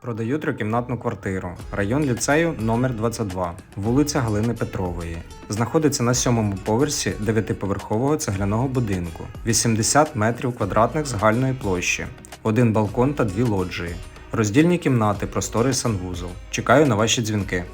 Продаю трикімнатну квартиру. Район ліцею номер 22, вулиця Галини Петрової. Знаходиться на сьомому поверсі дев'ятиповерхового цегляного будинку, 80 метрів квадратних загальної площі, один балкон та дві лоджії. Роздільні кімнати, просторий санвузол. Чекаю на ваші дзвінки.